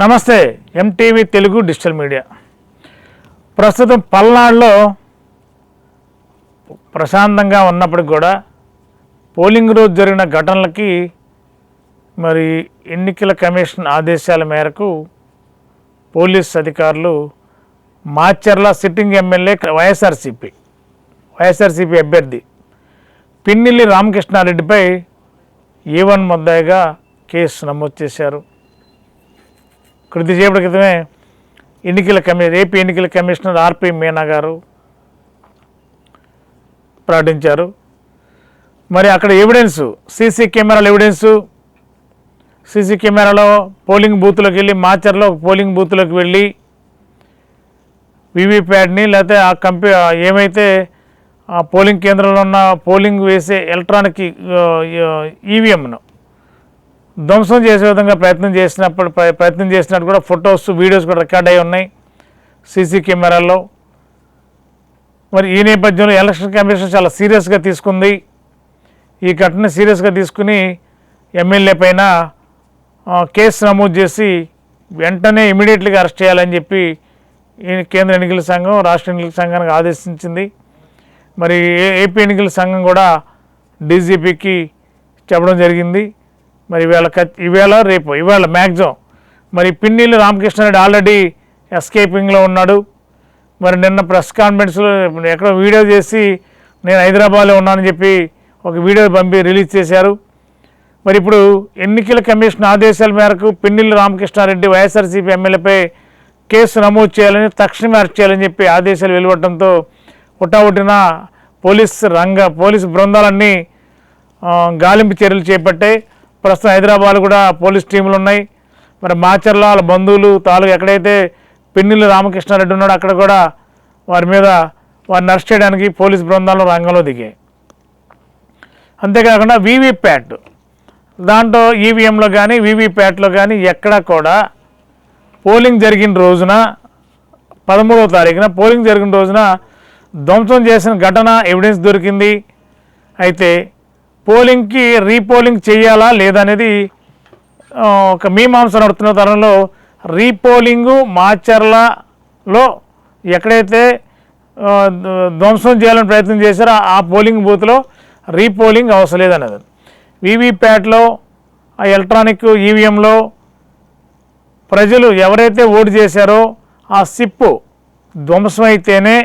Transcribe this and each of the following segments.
నమస్తే MTV Telugu digital media. ప్రస్తుతం పల్నాడులో ప్రశాంతంగా ఉన్నప్పటికి కూడా పోలింగ్ రోజు జరిగిన ఘటనలకి మరి ఎన్నికల కమిషన్ ఆదేశాల మేరకు పోలీస్ అధికారులు Macherla sitting MLA YSRCP YSRCP అభ్యర్థి పిన్నిల్లి రామకృష్ణారెడ్డిపై ఏ వన్ ముద్దాయిగా కేసు నమోదు చేశారు. కొద్దిసేపటి క్రితమే ఎన్నికల కమి ఏపీ ఎన్నికల కమిషనర్ ఆర్పి మీనా గారు ప్రకటించారు. మరి అక్కడ ఎవిడెన్స్ సీసీ కెమెరాల ఎవిడెన్సు సీసీ కెమెరాలో పోలింగ్ బూత్లోకి వెళ్ళి మాచర్లో పోలింగ్ బూత్లోకి వెళ్ళి వీవీప్యాడ్ని లేకపోతే ఆ కంపెనీ ఏమైతే ఆ పోలింగ్ కేంద్రంలో ఉన్న పోలింగ్ వేసే ఎలక్ట్రానిక్ ఈవీఎంను ధ్వంసం చేసే విధంగా ప్రయత్నం చేసినప్పుడు ప్ర- ప్రయత్నం చేసినట్టు కూడా ఫొటోస్ వీడియోస్ కూడా రికార్డ్ అయి ఉన్నాయి. సీసీ కెమెరాల్లో. మరి ఈ నేపథ్యంలో ఎలక్షన్ కమిషన్ చాలా సీరియస్గా తీసుకుంది. ఈ ఘటన సీరియస్గా తీసుకుని ఎమ్మెల్యే పైన కేసు నమోదు చేసి వెంటనే ఇమీడియట్లీగా అరెస్ట్ చేయాలని చెప్పి కేంద్ర ఎన్నికల సంఘం రాష్ట్ర ఎన్నికల సంఘానికి ఆదేశించింది. మరి ఏపీ ఎన్నికల సంఘం కూడా డీజీపీకి చెప్పడం జరిగింది. మరి ఇవాళ ఇవాళ రేపు ఇవాళ మ్యాక్సిమం మరి పిన్నీళ్ళు రామకృష్ణారెడ్డి ఆల్రెడీ ఎస్కేపింగ్లో ఉన్నాడు. మరి నిన్న ప్రెస్ కాన్ఫరెన్స్లో ఎక్కడో వీడియో చేసి నేను హైదరాబాద్లో ఉన్నానని చెప్పి ఒక వీడియో పంపి రిలీజ్ చేశారు. మరి ఇప్పుడు ఎన్నికల కమిషన్ ఆదేశాల మేరకు పిన్నిల్లు రామకృష్ణారెడ్డి వైఎస్ఆర్సీపీ ఎమ్మెల్యేపై కేసు నమోదు చేయాలని తక్షణమే అరెస్ట్ చేయాలని చెప్పి ఆదేశాలు వెలువడటంతో హుటాహుటిన పోలీస్ రంగ పోలీసు బృందాలన్నీ గాలింపు చర్యలు చేపట్టాయి. ప్రస్తుతం హైదరాబాద్ కూడా పోలీస్ టీములు ఉన్నాయి. మరి మాచర్ల వాళ్ళ బంధువులు తాలూకు ఎక్కడైతే పిన్నిల్లు రామకృష్ణారెడ్డి ఉన్నాడో అక్కడ కూడా వారి మీద వారిని అరెస్ట్ చేయడానికి పోలీస్ బృందాలు రంగంలో దిగాయి. అంతేకాకుండా వీవీప్యాట్. దాంట్లో ఈవీఎంలో కానీ వీవీప్యాట్లో కానీ ఎక్కడా కూడా పోలింగ్ జరిగిన రోజున పదమూడవ తారీఖున పోలింగ్ జరిగిన రోజున ధ్వంసం చేసిన ఘటన ఎవిడెన్స్ దొరికింది. అయితే పోలింగ్కి రీపోలింగ్ చేయాలా లేదనేది ఒక మీమాంస నడుతున్న తరుణంలో రీపోలింగు మాచర్లలో ఎక్కడైతే ధ్వంసం చేయాలని ప్రయత్నం చేశారో ఆ పోలింగ్ బూత్లో రీపోలింగ్ అవసరం లేదనేది వీవీప్యాట్లో ఆ ఎలక్ట్రానిక్ ఈవీఎంలో ప్రజలు ఎవరైతే ఓటు చేశారో ఆ సిప్పు ధ్వంసమైతేనే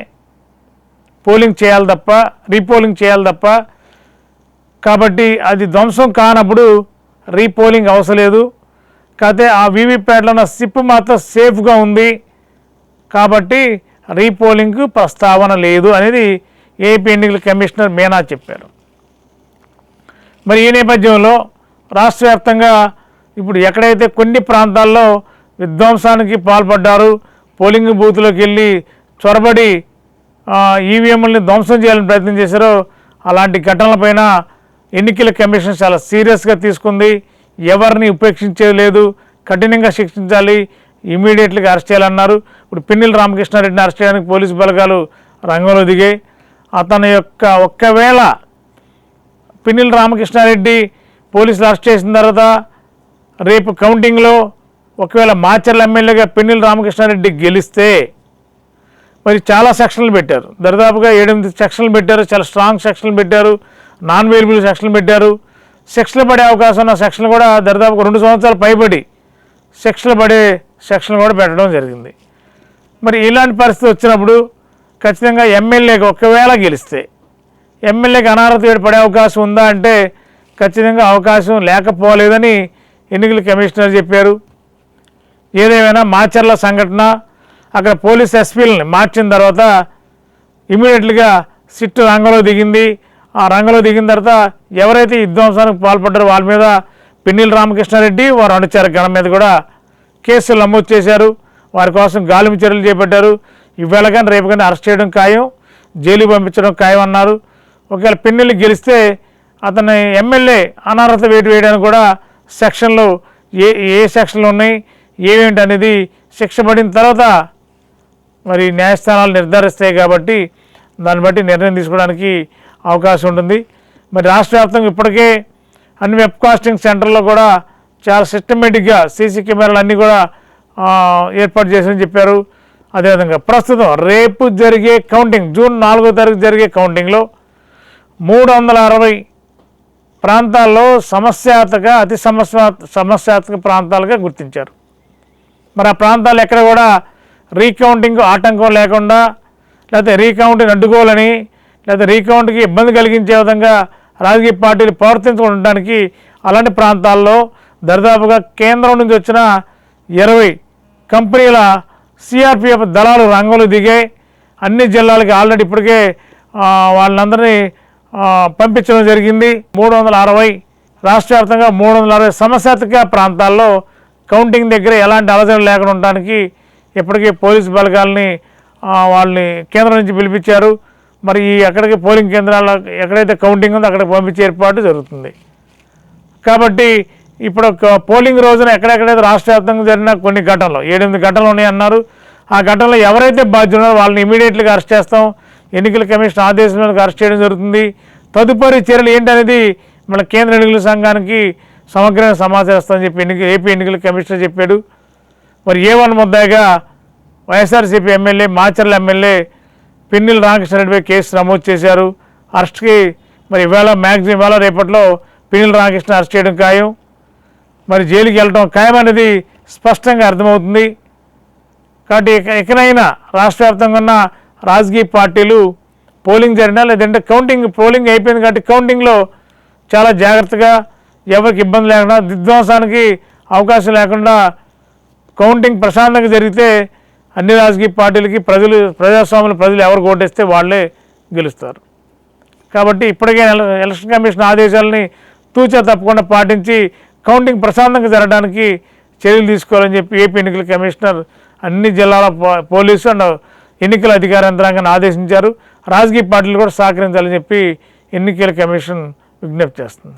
పోలింగ్ చేయాలి తప్ప రీపోలింగ్ చేయాలి తప్ప కాబట్టి అది ధ్వంసం కానప్పుడు రీపోలింగ్ అవసరం లేదు. కాకపోతే ఆ వీవీప్యాట్లో ఉన్న సిప్ మాత్రం సేఫ్గా ఉంది. కాబట్టి రీపోలింగ్కు ప్రస్తావన లేదు అనేది ఏపీ ఎన్నికల కమిషనర్ మీనా చెప్పారు. మరి ఈ నేపథ్యంలో రాష్ట్ర వ్యాప్తంగా ఇప్పుడు ఎక్కడైతే కొన్ని ప్రాంతాల్లో విధ్వంసానికి పాల్పడ్డారు పోలింగ్ బూత్లోకి వెళ్ళి చొరబడి ఈవీఎంలని ధ్వంసం చేయాలని ప్రయత్నం చేశారో అలాంటి ఘటనలపైన ఎన్నికల కమిషన్ చాలా సీరియస్గా తీసుకుంది. ఎవరిని ఉపేక్షించేది లేదు కఠినంగా శిక్షించాలి. ఇమీడియట్లీగా అరెస్ట్ చేయాలన్నారు. ఇప్పుడు పిన్నిల రామకృష్ణారెడ్డిని అరెస్ట్ చేయడానికి పోలీసు బలగాలు రంగంలో దిగాయి అతని యొక్క ఒక్కవేళ పిన్నిల రామకృష్ణారెడ్డి పోలీసులు అరెస్ట్ చేసిన తర్వాత రేపు కౌంటింగ్లో ఒకవేళ మాచర్ల ఎమ్మెల్యేగా పిన్నిల రామకృష్ణారెడ్డి గెలిస్తే మరి చాలా సెక్షన్లు పెట్టారు. దరిదాపుగా ఏడెనిమిది సెక్షన్లు పెట్టారు. చాలా స్ట్రాంగ్ సెక్షన్లు పెట్టారు. నాన్ వేరియబుల్ సెక్షన్లు పెట్టారు. సెక్షన్లు పడే అవకాశం ఉన్న సెక్షన్లు కూడా దరిదాపు రెండు సంవత్సరాలు పైబడి సెక్షన్లు పడే సెక్షన్లు కూడా పెట్టడం జరిగింది. మరి ఇలాంటి పరిస్థితి వచ్చినప్పుడు ఖచ్చితంగా ఎమ్మెల్యేకి ఒకవేళ గెలిస్తే ఎమ్మెల్యేకి అనర్హత పడే అవకాశం ఉందా అంటే ఖచ్చితంగా అవకాశం లేకపోలేదని ఎన్నికల కమిషనర్ చెప్పారు. ఏదేమైనా మాచర్ల సంఘటన అక్కడ పోలీస్ ఎస్పీలని మార్చిన తర్వాత ఇమీడియట్లీగా సిట్ రంగంలో దిగింది. ఆ రంగంలో దిగిన తర్వాత ఎవరైతే విధ్వంసానికి పాల్పడ్డారో వాళ్ళ మీద పిన్నిల రామకృష్ణారెడ్డి వారు అనుచారు గణం మీద కూడా కేసులు నమోదు చేశారు. వారి కోసం గాలిమి చర్యలు చేపట్టారు. ఇవాళ కానీ రేపు కానీ అరెస్ట్ చేయడం ఖాయం జైలు పంపించడం ఖాయం అన్నారు. ఒకవేళ పిన్నెల్లి గెలిస్తే అతని ఎమ్మెల్యే అనర్హత వేటు వేయడానికి కూడా సెక్షన్లు ఏ ఏ సెక్షన్లు ఉన్నాయి ఏమేంటి అనేది శిక్ష పడిన తర్వాత మరి న్యాయస్థానాలు నిర్ధారిస్తాయి కాబట్టి దాన్ని బట్టి నిర్ణయం తీసుకోవడానికి అవకాశం ఉంటుంది. మరి రాష్ట్ర వ్యాప్తంగా ఇప్పటికే అన్ని వెబ్ కాస్టింగ్ సెంటర్లో కూడా చాలా సిస్టమేటిక్గా సీసీ కెమెరాలు అన్నీ కూడా ఏర్పాటు చేశారని చెప్పారు. అదేవిధంగా ప్రస్తుతం రేపు జరిగే కౌంటింగ్ జూన్ నాలుగో తారీఖు జరిగే కౌంటింగ్లో మూడు వందల అరవై ప్రాంతాల్లో సమస్యాత్మక అతి సమస్య సమస్యాత్మక ప్రాంతాలుగా గుర్తించారు. మరి ఆ ప్రాంతాలు ఎక్కడ కూడా రీకౌంటింగ్ ఆటంకం లేకుండా లేకపోతే రీకౌంటింగ్ అడ్డుకోవాలని లేకపోతే రీకౌంట్కి ఇబ్బంది కలిగించే విధంగా రాజకీయ పార్టీలు ప్రవర్తించడానికి అలాంటి ప్రాంతాల్లో దరిదాపుగా కేంద్రం నుంచి వచ్చిన ఇరవై కంపెనీల సిఆర్పిఎఫ్ దళాలు రంగంలో దిగాయి. అన్ని జిల్లాలకి ఆల్రెడీ ఇప్పటికే వాళ్ళందరినీ పంపించడం జరిగింది. మూడు వందల అరవై రాష్ట్ర వ్యాప్తంగా మూడు వందల అరవై సమస్యాత్మక ప్రాంతాల్లో కౌంటింగ్ దగ్గర ఎలాంటి అలజడి లేకుండా ఉండడానికి ఇప్పటికే పోలీసు బలగాల్ని వాళ్ళని కేంద్రం నుంచి పిలిపించారు. మరి ఎక్కడికి పోలింగ్ కేంద్రాల్లో ఎక్కడైతే కౌంటింగ్ ఉందో అక్కడికి పంపించే ఏర్పాటు జరుగుతుంది. కాబట్టి ఇప్పుడు పోలింగ్ రోజున ఎక్కడెక్కడైతే రాష్ట్ర వ్యాప్తంగా జరిగిన కొన్ని ఘటనలు ఏడెనిమిది ఘటనలు ఉన్నాయి అన్నారు. ఆ ఘటనలో ఎవరైతే బాధ్యున్నారో వాళ్ళని ఇమీడియట్లీగా అరెస్ట్ చేస్తాం. ఎన్నికల కమిషన్ ఆదేశం మేరకు అరెస్ట్ చేయడం జరుగుతుంది. తదుపరి చర్యలు ఏంటనేది మన కేంద్ర ఎన్నికల సంఘానికి సమగ్రంగా సమాచారం ఇస్తామని చెప్పి ఎన్నిక ఏపీ ఎన్నికల కమిషనర్ చెప్పాడు. మరి ఏ వన్ ముద్దాయిగా వైఎస్ఆర్సీపీ ఎమ్మెల్యే మాచర్ల ఎమ్మెల్యే పిన్నెల రామకృష్ణారెడ్డిపై కేసు నమోదు చేశారు. అరెస్ట్కి మరి ఇవాళ మ్యాక్సిమం ఇవాళ రేపట్లో పిన్నెల రామకృష్ణ అరెస్ట్ చేయడం ఖాయం. మరి జైలుకి వెళ్ళడం ఖాయం అనేది స్పష్టంగా అర్థమవుతుంది. కాబట్టి ఎక్కడైనా రాష్ట్ర వ్యాప్తంగా ఉన్న రాజకీయ పార్టీలు పోలింగ్ జరిగినా లేదంటే కౌంటింగ్ పోలింగ్ అయిపోయింది కాబట్టి కౌంటింగ్లో చాలా జాగ్రత్తగా ఎవరికి ఇబ్బంది లేకుండా విధ్వంసానికి అవకాశం లేకుండా కౌంటింగ్ ప్రశాంతంగా జరిగితే అన్ని రాజకీయ పార్టీలకి ప్రజలు ప్రజాస్వాములు ప్రజలు ఎవరు ఓటేస్తే వాళ్ళే గెలుస్తారు. కాబట్టి ఇప్పటికే ఎలక్షన్ కమిషన్ ఆదేశాలని తూచా తప్పకుండా పాటించి కౌంటింగ్ ప్రశాంతంగా జరగడానికి చర్యలు తీసుకోవాలని చెప్పి ఏపీ ఎన్నికల కమిషనర్ అన్ని జిల్లాల పో- పోలీసు అండ్ ఎన్నికల అధికార యంత్రాంగాన్ని ఆదేశించారు. రాజకీయ పార్టీలు కూడా సహకరించాలని చెప్పి ఎన్నికల కమిషన్ విజ్ఞప్తి చేస్తుంది.